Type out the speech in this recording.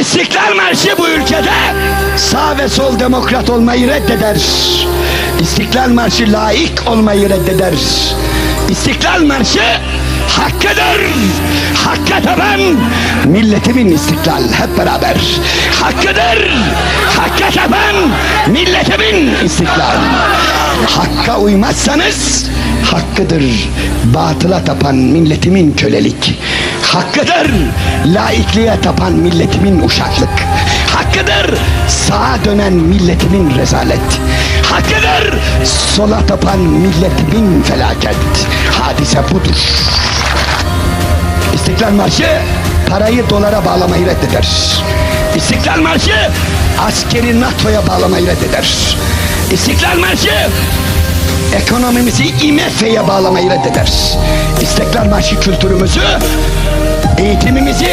İstiklal Marşı bu ülkede sağ ve sol demokrat olmayı reddeder. İstiklal Marşı laik olmayı reddeder. İstiklal Marşı hakkıdır. Hakka taban milletimin istiklal hep beraber. Hakkıdır. Hakka taban milletimin istiklal. Hakka uymazsanız hakkıdır. Batıla tapan milletimin kölelik. Hakkıdır laikliğe tapan milletimin uşaklık. Hakkıdır sağa dönen milletimin rezalet. Hakkıdır sola tapan milletimin felaket. Hadise budur. İstiklal Marşı parayı dolara bağlamayı reddeder. İstiklal Marşı askeri NATO'ya bağlamayı reddeder. İstiklal Marşı ekonomimizi IMF'ye bağlamayı reddeder. İstiklal Marşı kültürümüzü, eğitimimizi